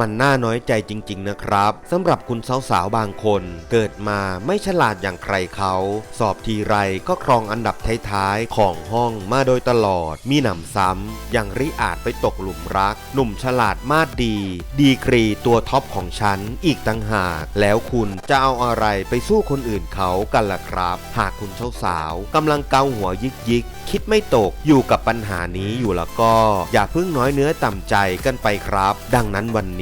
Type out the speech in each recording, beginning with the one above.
มันน่าน้อยใจจริง ๆ นะครับสำหรับคุณสาวๆบางคน เกิดมาไม่ฉลาดอย่างใครเขา สอบทีไรก็ครองอันดับท้ายๆของห้องมาโดยตลอด มีหนำซ้ำยังริอาจไปตกหลุมรัก หนุ่มฉลาดมาดดี ดีกรีตัวท็อปของฉันอีกต่างหาก แล้วคุณจะเอาอะไรไปสู้คนอื่นเขากันล่ะครับ หากคุณสาวๆกำลังเกาหัวยิกยิกๆคิดไม่ตกอยู่กับปัญหานี้อยู่แล้วก็ อย่าเพิ่งน้อยเนื้อต่ำใจกันไปครับ ดังนั้นวันนี้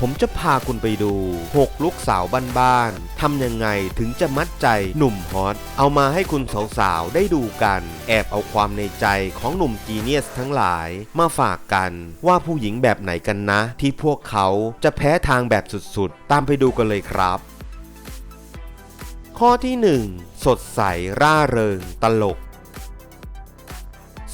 ผมจะพาคุณไปดู 6 ลูกสาวบ้านๆทำยังไงถึงจะมัดใจหนุ่มฮอต เอามาให้คุณสาวๆ ได้ดูกัน แอบเอาความในใจของหนุ่มจีเนียสทั้งหลายมาฝากกันว่าผู้หญิงแบบไหนกันนะ ที่พวกเขาจะแพ้ทางแบบสุดๆ ตามไปดูกันเลยครับ ข้อที่ 1 สดใสร่าเริงตลก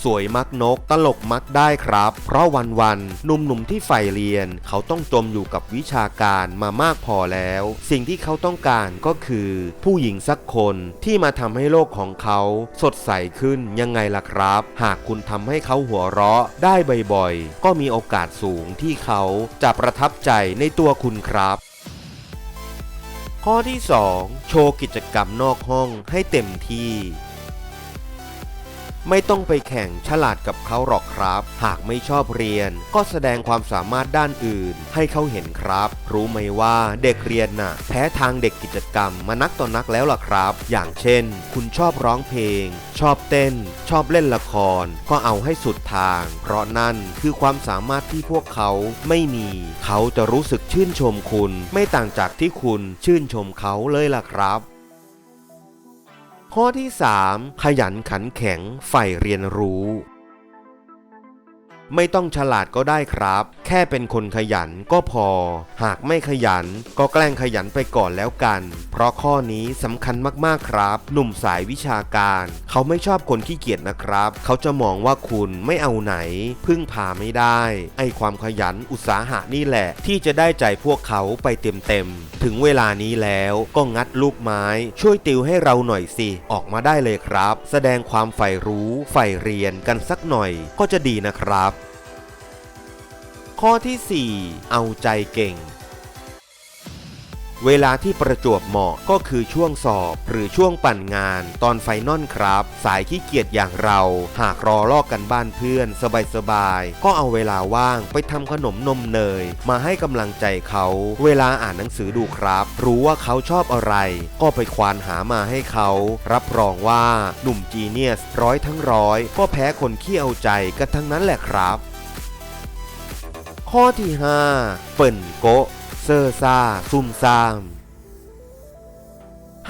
สวยมักนก ตลกมักได้ครับ เพราะวันๆหนุ่มๆที่ใฝ่เรียน เขาต้องจมอยู่กับวิชาการมามากพอแล้ว สิ่งที่เขาต้องการก็คือ ผู้หญิงสักคนที่มาทำให้โลกของเขาสดใสขึ้นยังไงล่ะครับ หากคุณทำให้เขาหัวเราะได้บ่อยๆ ก็มีโอกาสสูงที่เขาจะประทับใจในตัวคุณครับข้อที่ 2 โชว์กิจกรรมนอกห้องให้เต็มที่ ไม่ต้องไปแข่งฉลาดกับเขาหรอกครับ หากไม่ชอบเรียน ก็แสดงความสามารถด้านอื่น ให้เขาเห็นครับ รู้ไหมว่าเด็กเรียนน่ะ แพ้ทางเด็กกิจกรรมมานักต่อนักแล้วล่ะครับ อย่างเช่น คุณชอบร้องเพลง ชอบเต้น ชอบเล่นละคร ก็เอาให้สุดทาง เพราะนั่นคือความสามารถที่พวกเขาไม่มี เขาจะรู้สึกชื่นชมคุณ ไม่ต่างจากที่คุณชื่นชมเขาเลยล่ะครับ ข้อที่ 3 ขยันขันแข็งใฝ่เรียนรู้ ไม่ต้องฉลาดก็ได้ครับ แค่เป็นคนขยันก็พอ หากไม่ขยันก็แกล้งขยันไปก่อนแล้วกัน เพราะข้อนี้สำคัญมากๆครับ หนุ่มสายวิชาการ เขาไม่ชอบคนขี้เกียจนะครับ เขาจะมองว่าคุณไม่เอาไหน พึ่งพาไม่ได้ ไอความขยันอุตสาหะนี่แหละ ที่จะได้ใจพวกเขาไปเต็มๆ ถึงเวลานี้แล้วก็งัดลูกไม้ ช่วยติวให้เราหน่อยสิ ออกมาได้เลยครับ แสดงความใฝ่รู้ใฝ่เรียนกันสักหน่อยก็จะดีนะครับ ข้อที่ 4 เอาใจเก่ง เวลาที่ประจวบเหมาะก็คือช่วงสอบหรือช่วงปั่นงานตอนไฟนอลครับ สายขี้เกียจอย่างเรา หากรอลอกกันบ้านเพื่อน สบายๆ ก็เอาเวลาว่างไปทำขนมนมเนย มาให้กำลังใจเขา เวลาอ่านหนังสือดูครับ รู้ว่าเขาชอบอะไร ก็ไปควานหามาให้เขา รับรองว่าหนุ่มจีเนียสร้อยทั้งร้อย ก็แพ้คนขี้เอาใจกันทั้งนั้นแหละครับ ข้อที่ 5 เปิ่นโกะเซอร์ซ่าซุ่มซาม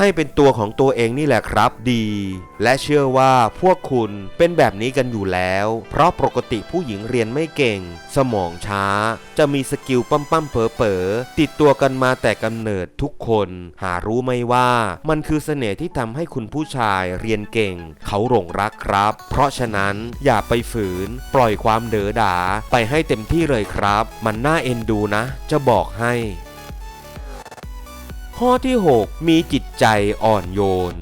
ให้เป็นตัวของตัวเองนี่แหละครับดี และเชื่อว่าพวกคุณเป็นแบบนี้กันอยู่แล้ว เพราะปกติผู้หญิงเรียนไม่เก่ง สมองช้า จะมีสกิลปั้มปั้มเผลอเผอติดตัวกันมาแต่กำเนิดทุกคน หารู้ไหมว่ามันคือเสน่ห์ที่ทำให้คุณผู้ชายเรียนเก่ง เขาหลงรักครับ เพราะฉะนั้นอย่าไปฝืน ปล่อยความเด๋อดา ไปให้เต็มที่เลยครับ มันน่าเอ็นดูนะ จะบอกให้ ข้อที่ 6 มีจิตใจอ่อนโยน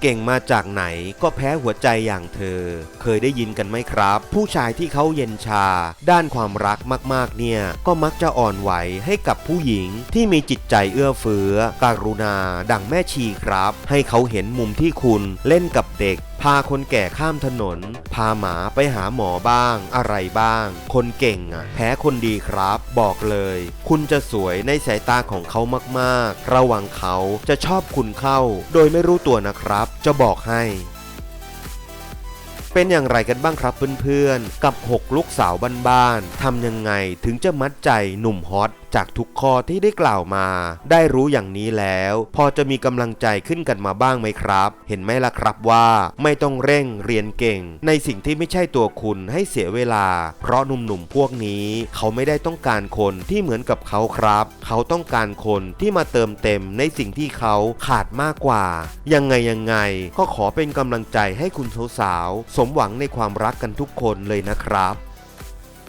เก่งมาจากไหนก็แพ้หัวใจอย่างเธอ เคยได้ยินกันไหมครับ ผู้ชายที่เขาเย็นชา ด้านความรักมากๆเนี่ย ก็มักจะอ่อนไหวให้กับผู้หญิงที่มีจิตใจเอื้อเฟื้อ การุณา ดังแม่ชีครับ ให้เขาเห็นมุมที่คุณเล่นกับเด็ก พาคนแก่ข้ามถนน พาหมาไปหาหมอบ้าง อะไรบ้าง คนเก่งอะ แพ้คนดีครับ บอกเลย คุณจะสวยในสายตาของเขามากๆ ระวังเขาจะชอบคุณเข้า โดยไม่รู้ตัวนะครับ จะบอกให้เป็นอย่างไรกันบ้างครับเพื่อนๆ กับ 6 ลูกสาวบ้านๆ ทำยังไงถึงจะมัดใจหนุ่มฮอต จากทุกข้อที่ได้กล่าวมา ได้รู้อย่างนี้แล้ว พอจะมีกำลังใจขึ้นกันมาบ้างไหมครับ เห็นไหมล่ะครับว่าไม่ต้องเร่งเรียนเก่ง ในสิ่งที่ไม่ใช่ตัวคุณให้เสียเวลา เพราะหนุ่มๆพวกนี้ เขาไม่ได้ต้องการคนที่เหมือนกับเขาครับ เขาต้องการคนที่มาเติมเต็มในสิ่งที่เขาขาดมากกว่า ยังไงยังไง ก็ขอเป็นกำลังใจให้คุณสาวๆสมหวังในความรักกันทุกคนเลยนะครับ